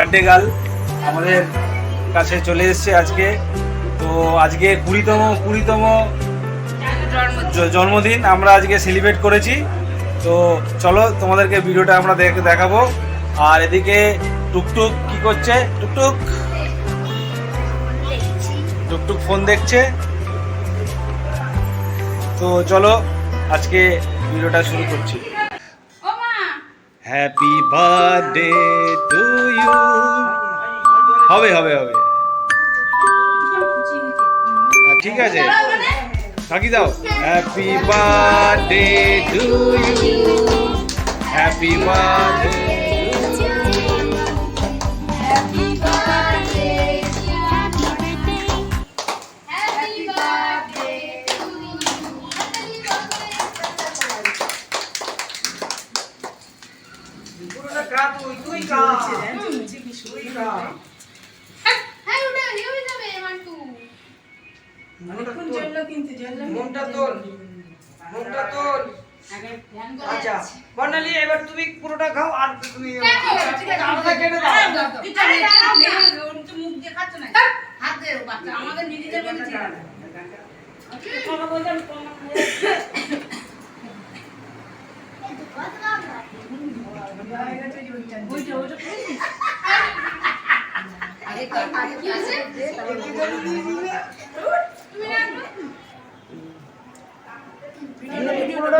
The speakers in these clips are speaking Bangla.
বার্থডে গার্ল আমাদের কাছে চলে এসেছে আজকে। তো আজকে কুড়িতম কুড়িতম জন্মদিন আমরা আজকে সেলিব্রেট করেছি। তো চলো তোমাদেরকে ভিডিওটা আমরা দেখ- দেখাবো। আর এদিকে টুকটুক কি করছে? টুকটুক। টুকটুক ফোন দেখছে। তো চলো আজকে ভিডিওটা শুরু করছি। হ্যাপি বার্থডে টু হবে হবে হবে। ঠিক আছে। থাকি দাও। Happy birthday to you happy birthday মনটা তোল। মনটা তোল। আচ্ছা বর্ণালী এবার তুমি পুরোটা খাও আর তুমি আলাদা কেটে দাও আমাদের নিজেদের মধ্যে ঠিক আছে। ওইটা, ওইটা করেছিস? আরে তোর কাজ কি আছে? তুমি রাখবে? পুরোটা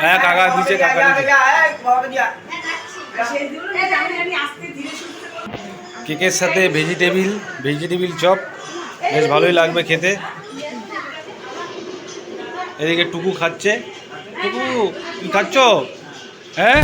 হ্যাঁ কাকা দিচ্ছে কাকা কেকের সাথে ভেজিটেবিল ভেজিটেবিল চপ বেশ ভালোই লাগবে খেতে। এদিকে টুকু খাচ্ছে। টুকু খাচ্ছ? হ্যাঁ?